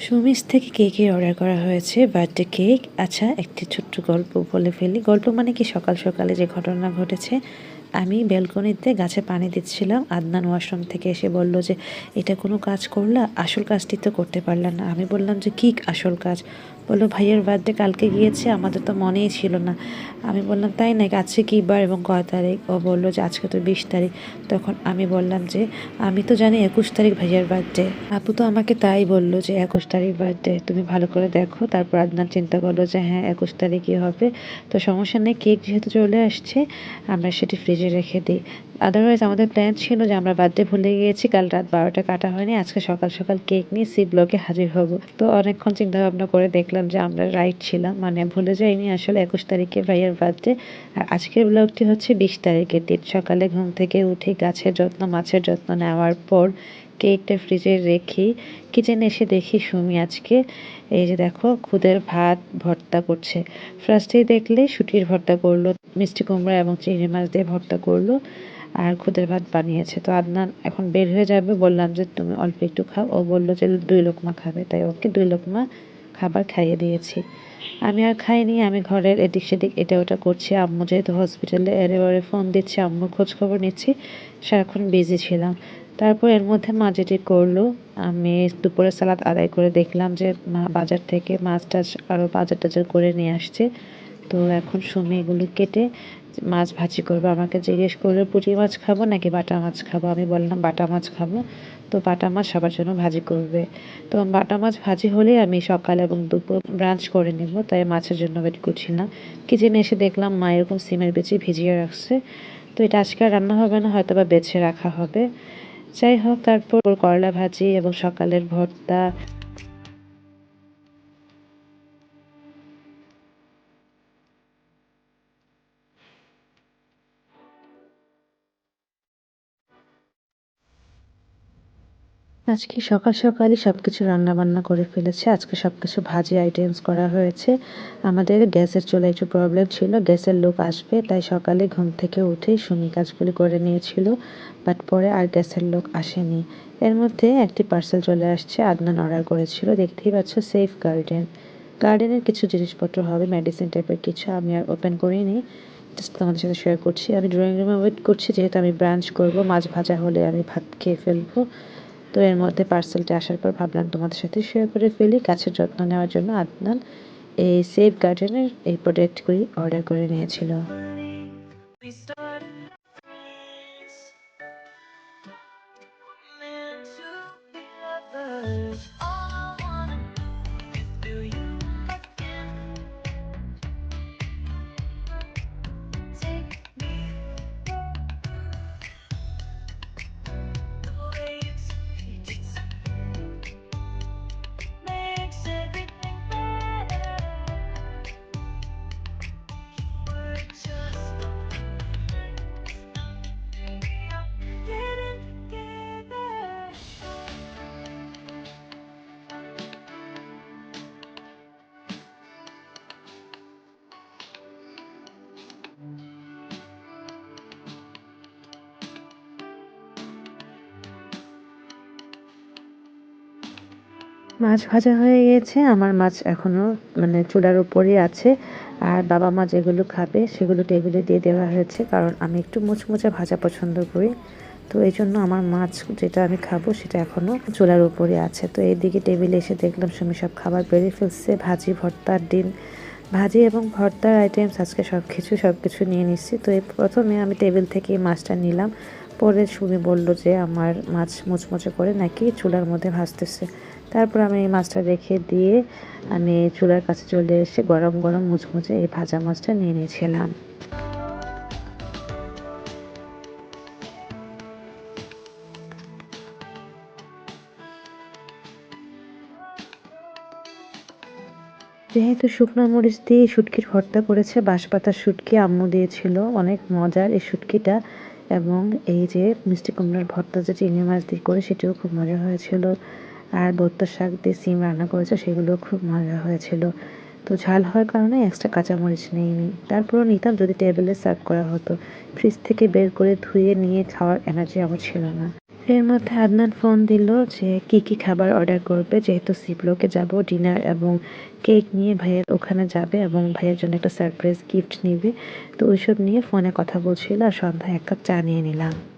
সুমিস থেকে কেকের অর্ডার করা হয়েছে বার্থডে কেক। আচ্ছা একটি ছোট্ট গল্প বলে ফেলি। গল্প মানে কি? সকাল সকালে যে ঘটনা ঘটেছে আমি ব্যালকনিতে গাছে পানি দিচ্ছিলাম। আদনান ওয়াশরুম থেকে এসে বলল যে, এটা কোনো কাজ করলা? আসল কাজটি তো করতে পারলাম না। আমি বললাম যে, কী আসল কাজ? বলল, ভাইয়ের বার্থডে কালকে গিয়েছে, আমাদের তো মনেই ছিল না। আমি বললাম, তাই নাকি? আজকে কী বার এবং কয় তারিখ? ও বলল যে, আজকে তো বিশ তারিখ। তখন আমি বললাম যে, আমি তো জানি একুশ তারিখ ভাইয়ের বার্থডে আপু তো আমাকে তাই বলল যে, একুশ তারিখ বার্থডে তুমি ভালো করে দেখো। তারপর আদনান চিন্তা করল যে হ্যাঁ একুশ তারিখই হবে। তো সমস্যা নেই, কেক যেহেতু চলে আসছে, আমরা সেটি ফ্রিজে রেখে দিই। আদারওয়াইজ আমাদের প্ল্যান ছিল যে আমরা বার্থডে ভুলে গিয়েছি, কাল রাত বারোটা কাটা হয়নি, আজকে সকাল সকাল কেক নিয়ে সি ব্লকে হাজির হব। তো অনেকক্ষণ চিন্তা ভাবনা করে দেখলাম যে আমরা রাইট ছিলাম মানে ভুলে যাইনি আসলে একুশ তারিখে ভাইয়ের বার্থডে আর আজকের ব্লগটি হচ্ছে বিশ তারিখের দিন। সকালে ঘুম থেকে উঠে গাছের যত্ন, মাছের যত্ন নেওয়ার পর কেকটা ফ্রিজে রেখে কিচেনে এসে দেখি সুমি আজকে, এই যে দেখো, খুদের ভাত ভর্তা করছে। ফার্স্টেই দেখলে শুটির ভর্তা করল মিষ্টি কুমড়া এবং চিংড়ি মাছ দিয়ে ভর্তা করল আর খুদের ভাত বানিয়েছে। তো আদনান এখন বের হয়ে যাবে। বললাম যে, তুমি অল্প একটু খাও। ও বলল যে, দুই লোকমা খাবে। তাই ওকে দুই লোকমা খাবার খাইয়ে দিয়েছি। আমি আর খাইনি। আমি ঘরের এদিক সেদিক এটা ওটা করছি। আম্মু যেহেতু হসপিটালে এরে ওরে ফোন দিচ্ছি। আম্মুর খোঁজ খবর নিচ্ছি। সারাক্ষণ বিজি ছিলাম। তারপর এর মধ্যে মা যেটি করল, আমি দুপুরে সালাদ আদায় করে দেখলাম যে, মা বাজার থেকে মাছ টাছ আরও বাজার টাজার করে নিয়ে আসছে। তো এখন সুমি এগুলো কেটে মাছ ভাজি করব। আমাকে জিজ্ঞেস করল পুঁটি মাছ খাব নাকি বাটা মাছ খাব? আমি বললাম, বাটা মাছ খাব। তো বাটা মাছ সবার জন্য ভাজি করবে। তো বাটা মাছ ভাজি হলে আমি সকাল এবং দুপুর ব্রাঞ্চ করে নেব, তাই মাছের জন্য ওয়েট করছিলাম কিচেনে এসে দেখলাম মা এরকম সিমের বেচি ভিজিয়ে রাখছে। তো এটা আজকে আর রান্না হবে না হয়তো বা বেছে রাখা হবে। যাই হোক, তারপর করলা ভাজি এবং সকালের ভর্তা আজকে সকাল সকালই সব কিছু রান্না বান্না করে ফেলেছে। আজকে সব কিছু ভাজি আইটেমস করা হয়েছে। আমাদের গ্যাসের চলে একটু প্রবলেম ছিল, গ্যাসের লোক আসবে, তাই সকালে ঘুম থেকে উঠেই সুমি কাজগুলি করে নিয়েছিল বাট পরে আর গ্যাসের লোক আসেনি। এর মধ্যে একটি পার্সেল চলে আসছে, আদনান অর্ডার করেছিল। দেখতেই পাচ্ছ সেফ গার্ডেন গার্ডেনের কিছু জিনিসপত্র হবে মেডিসিন টাইপের কিছু আমি আর ওপেন করিনি। জাস্ট তোমাদের সাথে শেয়ার করছি। আমি ড্রয়িং রুমে ওয়েট করছি, যেহেতু আমি ব্রাঞ্চ করব, মাছ ভাজা হলে আমি ভাত খেয়ে ফেলব। তো এর মধ্যে পার্সেলটি আসার পর ভাবলাম তোমাদের সাথে শেয়ার করে ফেলি। গাছের যত্ন নেওয়ার জন্য আদনান এই সেফ গার্ডেনের এই প্রোডাক্টগুলি অর্ডার করে নিয়েছিল। মাছ ভাজা হয়ে গিয়েছে আমার মাছ এখনও মানে চুলার উপরেই আছে। আর বাবা মা যেগুলো খাবে, সেগুলো টেবিলে দিয়ে দেওয়া হয়েছে। কারণ আমি একটু মুচমুচে ভাজা পছন্দ করি। তো এই জন্য আমার মাছ যেটা আমি খাব, সেটা এখনও চুলার উপরে আছে। তো এইদিকে টেবিলে এসে দেখলাম সুমি সব খাবার বেড়ে ফেলছে। ভাজি ভর্তার ডিম, ভাজি এবং ভর্তার আইটেমস আজকে সব কিছু সব কিছু নিয়ে নিচ্ছি। তো এই প্রথমে আমি টেবিল থেকে মাছটা নিলাম। পরে সুমি বলল যে, আমার মাছ মুচমুচে করে নাকি চুলার মধ্যে ভাজতেছে? তারপর আমি এই মাছটা রেখে দিয়ে আমি চুলার কাছে চলে এসে গরম গরম মুচমুচে এই ভাজা মাছটা নিয়ে নিয়েছিলাম। যেহেতু শুকনো মরিচ দিয়ে শুটকির ভর্তা করেছে, বাঁশপাতার শুটকি আম্মু দিয়েছিল, অনেক মজার এই শুটকিটা এবং এই যে মিষ্টি কুমড়ার ভর্তা যে চিংড়ি মাছ দিয়ে করে, সেটিও খুব মজা হয়েছিল। আর বত্তর শাক দিয়ে সিম রান্না করেছে, সেগুলো খুব মজা হয়েছিল। তো ঝাল হওয়ার কারণে এক্সট্রা কাঁচামরিচ নিইনি। তারপরও নিতাম যদি টেবিলে সার্ভ করা হতো। ফ্রিজ থেকে বের করে ধুয়ে নিয়ে খাওয়ার এনার্জি আমার ছিল না। এর মধ্যে আদনান ফোন দিল যে, কি কি খাবার অর্ডার করবে? যেহেতু সিপ্লোকে যাব ডিনার এবং কেক নিয়ে ভাইয়ের ওখানে যাবে এবং ভাইয়ের জন্য একটা সারপ্রাইজ গিফট নেবে। তো ওইসব নিয়ে ফোনে কথা বলছিল আর সন্ধ্যায় এক কাপ চা নিয়ে নিলাম।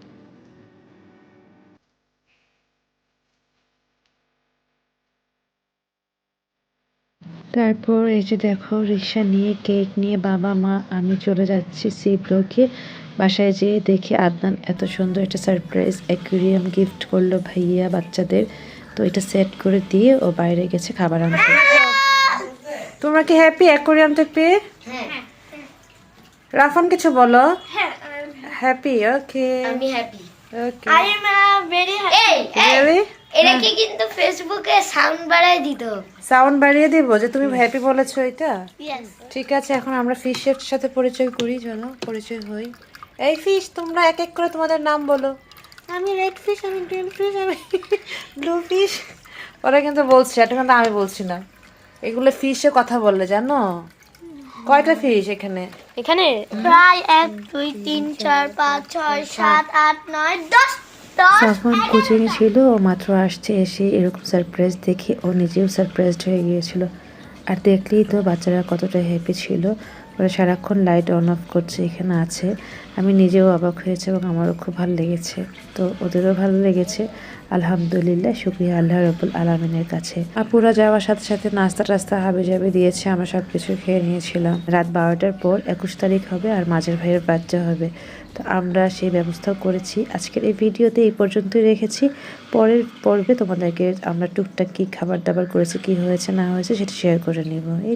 তারপর এই যে দেখো রিক্সা নিয়ে কেক নিয়ে বাবা মা আমি চলে যাচ্ছি সি ব্লকে বাসায় যেয়ে দেখি আদনান এত সুন্দর একটা সারপ্রাইজ অ্যাকুরিয়াম গিফট করল ভাইয়া বাচ্চাদের। তো এটা সেট করে দিয়ে ও বাইরে গেছে খাবার আনতে। তোমরা কি হ্যাপি অ্যাকুরিয়ামটা পেয়ে? রাফন কিছু বলো? হ্যাপি ওকে আমি happy okay I am very happy really এটাকে কিন্তু ফেসবুকে সাউন্ড বাড়াই দিত? সাউন্ড বাড়িয়ে দিব যে তুমি হ্যাপি বলেছ এটা? ঠিক আছে এখন আমরা ফিশের সাথে পরিচয় করি চলো পরিচয় হই। এই ফিশ তোমরা এক এক করে তোমাদের নাম বলো। আমি রেড ফিশ আমি গ্রিন ফিশ আমি ব্লু ফিশ ওরা কিন্তু বলছে এটা কিন্তু আমি বলছি না। এগুলো ফিশে কথা বললে জানো? কয়টা ফিশ এখানে? এখানে? প্রায় এক দুই তিন চার পাঁচ ছয় সাত আট নয় দশ তখন কোচিং ছিল, ও মাত্র আসছে এসে এরকম সারপ্রাইজ দেখে ও নিজেও সারপ্রাইজড হয়ে গিয়েছিল। আর দেখলেই তো বাচ্চারা কতটা হ্যাপি ছিল। ওরা সারাক্ষণ লাইট অন অফ করছে, এখানে আছে। আমি নিজেও অবাক হয়েছে এবং আমারও খুব ভালো লেগেছে। তো ওদেরও ভালো লেগেছে। আলহামদুলিল্লাহ, শুক্রিয়া আল্লাহ রবুল আলমিনের কাছে। আপুরা যাওয়ার সাথে সাথে নাস্তা টাস্তা হাবে যাবে দিয়েছে, আমরা সব কিছু খেয়ে নিয়েছিলাম। রাত বারোটার পর একুশ তারিখ হবে আর মাঝের ভাইয়ের বাচ্চা হবে। তো আমরা সেই ব্যবস্থাও করেছি। আজকের এই ভিডিওতে এই পর্যন্তই রেখেছি। পরের পর্বে তোমাদেরকে আমরা টুকটাক কী খাবার দাবার করেছি, কী হয়েছে, না হয়েছে, সেটা শেয়ার করে নিব। এই